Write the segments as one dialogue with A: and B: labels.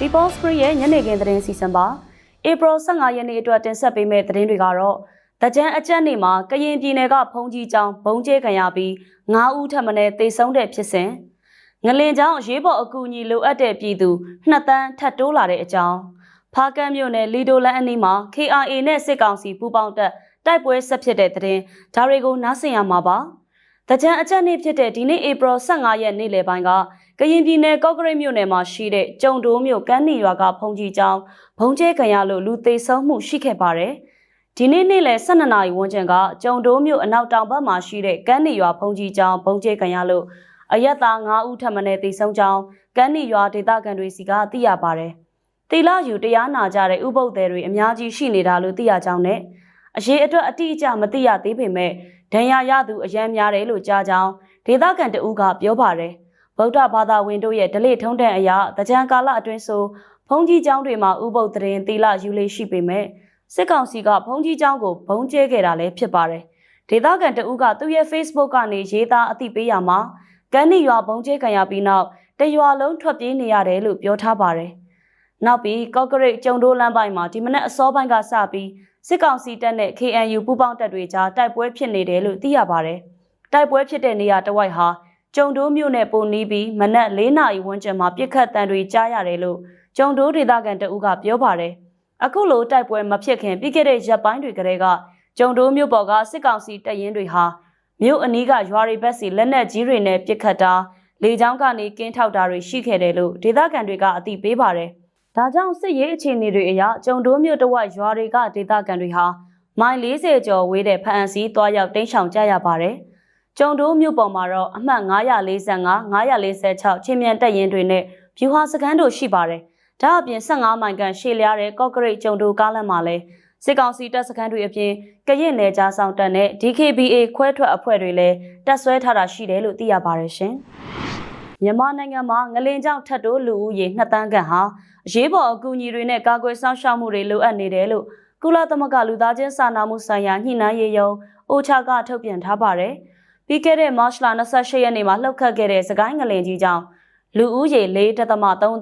A: People Spring ရဲ့ညနေခင်းသတင်းစီစဉ်ပါ April 15ရက်နေ့အတွက်တင်ဆက်ပေးမယ့်သတင်းတွေကတော့တကြံအကြက်နေ့မှာကရင်ပြည်နယ်ကဖုန်ကြီးကျောင်းဘုံကျဲခံရပြီး9ဦးထပ်မံတေဆုံးတဲ့ဖြစ်စဉ်ငလင်ကျောင်းရေးပေါ်အကူအညီလိုအပ်တဲ့ပြည်သူနှစ်တန်းထပ်တိုးလာတဲ့အကြောင်းဖားကန့်မြို့နယ်လီဒိုလန်အနီးမှာ KRA နဲ့စစ်ကောင်စီပူးပေါင်းတပ်တိုက်ပွဲဆက်ဖြစ်တဲ့သတင်းဒါတွေကိုနားဆင်ရမှာပါတကြံအကြက်နေ့ဖြစ်တဲ့ဒီနေ့ April 15ရက်နေ့လယ်ပိုင်းက ကရင်ပြည်နယ်ကော့ကရိတ်မြို့နယ်မှာရှိတဲ့ကျုံတိုးမြို့ကမ်းနီရွာကဖုန်ကြီးကျောင်းဘုံကျဲခံရလို့လူသေဆုံးမှုရှိခဲ့ပါတယ်။ဒီနေ့နေ့လယ်12နာရီဝန်းကျင်ကကျုံတိုးမြို့အနောက်တောင်ဘက်မှာရှိတဲ့ကမ်းနီရွာဖုန်ကြီးကျောင်းဘုံကျဲခံရလို့အရက်သား9ဦးထပ်မံသေဆုံးကြောင်းကမ်းနီရွာဒေသခံတွေစီကသိရပါတယ်။တီလာယူတရားနာကြတဲ့ဥပုပ်သည်တွေအများကြီးရှိနေတာလို့သိရကြောင်းနဲ့အရေးအတွက်အတိအကျမသိရသေးပေမဲ့ဒဏ်ရာရသူအရန်များတယ်လို့ကြားကြောင်းဒေသခံတဦးကပြောပါတယ်။ ဗုဒ္ဓဘာသာဝင်တို့ရဲ့ဓလေ့ထုံးတမ်းအရာတကြံကာလအတွင်းဆိုဘုံကြီးကျောင်းတွေမှာဥပုပ်တရင်သီလယူလေးရှိပေမဲ့စစ်ကောင်စီကဘုံကြီးကျောင်းကိုဘုံကျဲခဲ့တာလည်းဖြစ်ပါတယ်။ဒေသခံတဦးကသူ့ရဲ့ Facebook ကနေရေးသားအသိပေးရမှာကန်းနီရွာဘုံကျဲခံရပြီးနောက်တရွာလုံးထွက်ပြေးနေရတယ်လို့ပြောထားပါတယ်။နောက်ပြီးကော့ကရိတ်ကျုံတိုးလမ်းပိုင်းမှာဒီမနက်အစောပိုင်းကစပြီးစစ်ကောင်စီတပ်နဲ့ KNU ပူးပေါင်းတပ်တွေကြားတိုက်ပွဲဖြစ်နေတယ်လို့သိရပါတယ်။တိုက်ပွဲဖြစ်တဲ့နေရာတစ်ဝိုက်ဟာ ကျုံတိုးမြို့နယ်ပုံနီးပြီးမနက်၄နာရီဝန်းကျင်မှာပြစ်ခတ်တံတွေကြားရတယ်လို့ကျုံတိုးဒေသခံတအုပ်ကပြောပါတယ်။အခုလိုတိုက်ပွဲမဖြစ်ခင်ပြီးခဲ့တဲ့ရက်ပိုင်းတွေကတည်းကကျုံတိုးမြို့ပေါ်ကစစ်ကောင်စီတပ်ရင်းတွေဟာမြို့အနီးကရွာတွေဘက်စီလက်နက်ကြီးတွေနဲ့ပြစ်ခတ်တာလေကြောင်းကနေကင်းထောက်တာတွေရှိခဲ့တယ်လို့ဒေသခံတွေကအသိပေးပါတယ်။ဒါကြောင့်စစ်ရေးအခြေအနေတွေအရကျုံတိုးမြို့တဝက်ရွာတွေကဒေသခံတွေဟာမိုင်40ကျော်ဝေးတဲ့ဖအန်စီတွားရောက်တိမ်းရှောင်ကြရပါတယ်။ ကျုံတိုးမြို့ပေါ်မှာတော့အမှတ်945 946ချင်းမြန်တက်ရင်တွေနဲ့ဖြူဟာစကန်တို့ရှိပါတယ်။ဒါအပြင်15မိုင်ကန်ရှေ့လျားတဲ့ကော့ကရိတ်ကျုံတိုးကားလမ်းမှာလည်းစစ်ကောင်စီတပ်စခန်းတွေအပြင်ကရင်နယ်ကြားဆောင်တပ်နဲ့ DKBA ခွဲထွက်အဖွဲ့တွေလည်းတပ်ဆွဲထားတာရှိတယ်လို့သိရပါတယ်ရှင်။မြန်မာနိုင်ငံမှာငလင်ကြောင့်ထပ်တိုးလူဦးရေ2တန်းခန့်ဟာအရေးပေါ်အကူအညီတွေနဲ့ကာကွယ်စောင့်ရှောက်မှုတွေလိုအပ်နေတယ်လို့ကုလသမဂ္ဂလူသားချင်းစာနာမှုဆိုင်ရာညှိနှိုင်းရေးယုံအိုချာကထုတ်ပြန်ထားပါတယ်။ ပြီးခဲ့တဲ့မတ်လ28ရက်နေ့မှာလှုပ်ခတ်ခဲ့တဲ့စကိုင်းငလင်ကြီးကြောင့်လူဦးရေ4.3တ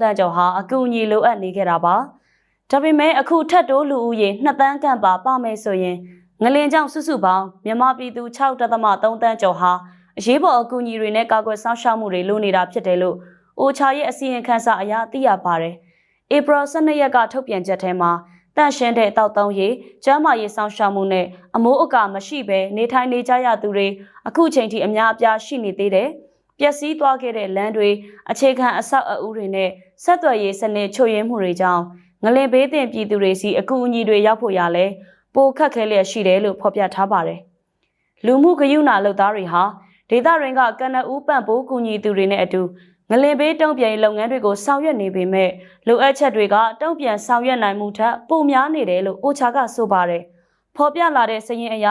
A: န်းကျော်ဟာအကူအညီလိုအပ်နေခဲ့တာပါ။ဒါပေမဲ့အခုထပ်တိုးလူဦးရေ2တန်းခန့်ပါပါမယ်ဆိုရင်ငလင်ကြောင့်စုစုပေါင်းမြန်မာပြည်သူ6.3တန်းကျော်ဟာအရေးပေါ်အကူအညီတွေနဲ့ကာကွယ်စောင့်ရှောက်မှုတွေလိုနေတာဖြစ်တယ်လို့အိုချာရဲ့အစီရင်ခံစာအရသိရပါတယ်။ April 12ရက်ကထုတ်ပြန်ချက်ထဲမှာ တန့်ရှင်းတဲ့တောက်သုံးရေးကျန်းမာရေးဆောင်ရှောက်မှုနဲ့အမိုးအကာမရှိဘဲနေထိုင်နေကြရသူတွေအခုချိန်ထိအများအပြားရှိနေသေးတယ်။ပျက်စီးသွားခဲ့တဲ့လမ်းတွေအခြေခံအဆောက်အဦတွေနဲ့ဆက်သွယ်ရေးစနစ်ချို့ယွင်းမှုတွေကြောင့်ငလင်ဘေးတင်ပြည်သူတွေစီအကူအညီတွေရောက်ဖို့ရလဲပိုခက်ခဲလျက်ရှိတယ်လို့ဖော်ပြထားပါတယ်။လူမှုဂရုဏာလုပ်သားတွေဟာဒေသရင်းကကနအူးပန့်ပိုးကူညီသူတွေနဲ့အတူ ငလင်ဘေးတုံ့ပြန်ရေးလုပ်ငန်းတွေကိုဆောင်ရွက်နေပေမဲ့လိုအပ်ချက်တွေကတုံ့ပြန်ဆောင်ရွက်နိုင်မှုထက်ပိုများနေတယ်လို့အိုချာကဆိုပါတယ်။ဖော်ပြလာတဲ့စည်ရင်အရ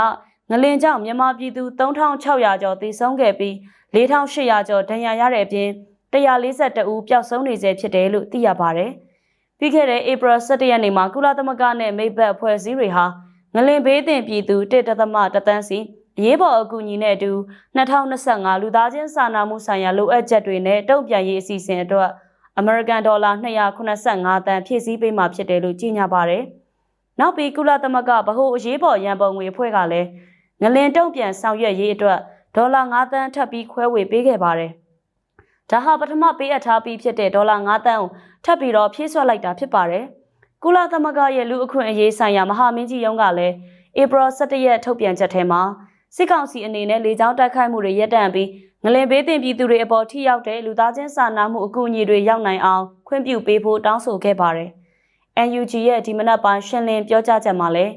A: ငလင်ကြောင့်မြန်မာပြည်သူ3600ကျော်သေဆုံးခဲ့ပြီး4800ကျော်ဒဏ်ရာရတဲ့အပြင်142ဦးပျောက်ဆုံးနေဆဲဖြစ်တယ်လို့သိရပါတယ်။ပြီးခဲ့တဲ့ April 17ရက်နေ့မှာကုလသမဂ္ဂနဲ့မိဘအဖွဲ့အစည်းတွေဟာငလင်ဘေးတင်ပြည်သူ1.3တန်းစီ အရေးပေါ်အကူအညီနဲ့အတူ2025လူသားချင်းစာနာမှုဆိုင်ရာလိုအပ်ချက်တွေနဲ့တုံ့ပြန်ရေးအစီအစဉ်အတွက်အမေရိကန်ဒေါ်လာ285တန်ဖြည့်ဆည်းပေးမှာဖြစ်တယ်လို့ကြေညာပါတယ်။နောက်ပြီးကုလသမဂ္ဂဗဟိုအရေးပေါ်ရန်ပုံငွေအဖွဲ့ကလည်းငလင်တုံ့ပြန်ဆောင်ရွက်ရေးအတွက်ဒေါ်လာ9တန်းထပ်ပြီးခွဲဝေပေးခဲ့ပါတယ်။ဒါဟာပထမပေးအပ်ထားပြီးဖြစ်တဲ့ဒေါ်လာ9တန်းကိုထပ်ပြီးတော့ဖြည့်ဆွတ်လိုက်တာဖြစ်ပါတယ်။ကုလသမဂ္ဂရဲ့လူအခွင့်အရေးဆိုင်ရာမဟာမင်းကြီးရုံးကလည်း April 17ရက်ထုတ်ပြန်ချက်ထဲမှာ စစ်ကောင်စီအနေနဲ့လေကြောင်းတိုက်ခိုက်မှုတွေရပ်တန့်ပြီးငလင်ဘေးတင်ပြည်သူတွေအပေါ်ထိရောက်တဲ့လူသားချင်းစာနာမှုအကူအညီတွေရောက်နိုင်အောင်ခွင့်ပြုပေးဖို့တောင်းဆိုခဲ့ပါတယ်။ NUG ရဲ့ဒီမနက်ပိုင်းရှင်းလင်းပြောကြားချက်မှာလည်း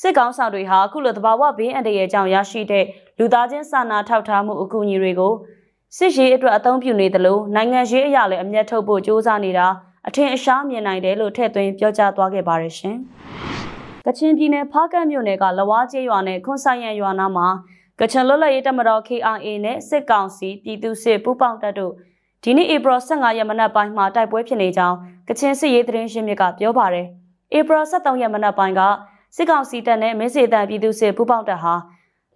A: စစ်ကောင်ဆောင်တွေဟာအခုလိုတဘာဝဘေးအန္တရာယ်ကြောင့်ရရှိတဲ့လူသားချင်းစာနာထောက်ထားမှုအကူအညီတွေကိုစစ်ရေးအတွက်အသုံးပြုနေသလိုနိုင်ငံရေးအရာလည်းအမျက်ထုတ်ဖို့ကြိုးစားနေတာအထင်အရှားမြင်နိုင်တယ်လို့ထည့်သွင်းပြောကြားသွားခဲ့ပါတယ်ရှင်။ ကချင်ပြည်နယ်ဖားကန့်မြို့နယ်ကလဝါကျေးရွာနဲ့ခွန်ဆိုင်ရံရွာနာမှာကချင်လွတ်လပ်ရေးတပ်မတော် KRA နဲ့စစ်ကောင်စီပြည်သူ့စစ်ပူးပေါင်းတပ်တို့ဒီနေ့ဧပြီ15ရက်မနက်ပိုင်းမှာတိုက်ပွဲဖြစ်နေကြောင်းကချင်စစ်ရေးသတင်းရှင်းမြစ်ကပြောပါရယ်ဧပြီ23ရက်မနက်ပိုင်းကစစ်ကောင်စီတပ်နဲ့မင်းစေတန်ပြည်သူ့စစ်ပူးပေါင်းတပ်ဟာ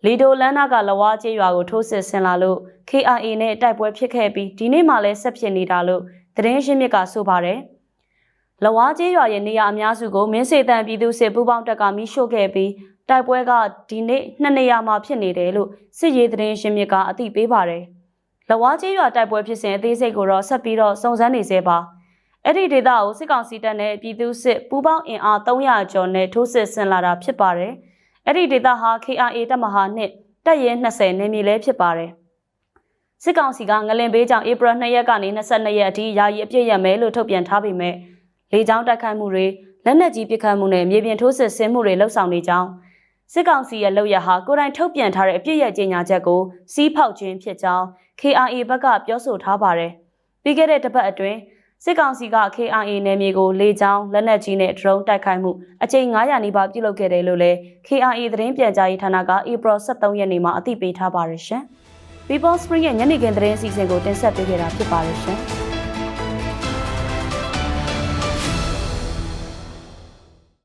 A: လီဒိုလန်းနာကလဝါကျေးရွာကိုထိုးစစ်ဆင်လာလို့ KRA နဲ့တိုက်ပွဲဖြစ်ခဲ့ပြီးဒီနေ့မှလည်းဆက်ဖြစ်နေတာလို့သတင်းရှင်းမြစ်ကဆိုပါရယ် လဝါကျေးရွာရဲ့နေရာအများစုကိုမင်းစေတန်ပြည်သူစစ်ပူးပေါင်းတပ်ကမိရှို့ခဲ့ပြီးတိုက်ပွဲကဒီနေ့နှစ်နေရာမှာဖြစ်နေတယ်လို့စစ်ရေးသတင်းရှင်မြစ်ကအသိပေးပါတယ်။လဝါကျေးရွာတိုက်ပွဲဖြစ်စဉ်အသေးစိတ်ကိုတော့ဆက်ပြီးတော့စုံစမ်းနေသေးပါ။အဲ့ဒီဒေသကိုစစ်ကောင်စီတပ်နဲ့ပြည်သူစစ်ပူးပေါင်းအင်အား300ကျော်နဲ့ထိုးစစ်ဆင်လာတာဖြစ်ပါတယ်။အဲ့ဒီဒေသဟာ KRA တပ်မဟာနဲ့တပ်ရဲ20နေမြေလဲဖြစ်ပါတယ်။စစ်ကောင်စီကငလင်ဘေးကြောင့်ဧပြီ2ရက်ကနေ22ရက်အထိယာယီအပြည့်ရမယ်လို့ထုတ်ပြန်ထားပေမဲ့ လေကြောင်းတိုက်ခိုက်မှုတွေလက်နက်ကြီးပစ်ခတ်မှုနဲ့မြေပြင်ထိုးစစ်ဆင်မှုတွေလှုပ်ဆောင်နေကြောင်းစစ်ကောင်စီရဲ့လုပ်ရဟာကိုယ်တိုင်ထုတ်ပြန်ထားတဲ့အပြည့်ရကြေညာချက်ကိုစီးဖောက်ခြင်းဖြစ်ကြောင်း KRA ဘက်ကပြောဆိုထားပါတယ်။ပြီးခဲ့တဲ့တစ်ပတ်အတွင်းစစ်ကောင်စီက KRA နယ်မြေကိုလေကြောင်းလက်နက်ကြီးနဲ့ drone တိုက်ခိုက်မှုအကြိမ်900နီးပါးပြုလုပ်ခဲ့တယ်လို့လည်း KRA သတင်းပြန်ကြားရေးဌာနက April 23ရက်နေ့မှာအသိပေးထားပါတယ်ရှင်။ People Spring ရဲ့ညနေခင်းသတင်းအစီအစဉ်ကိုတင်ဆက်ပေးခဲ့တာဖြစ်ပါတယ်ရှင်။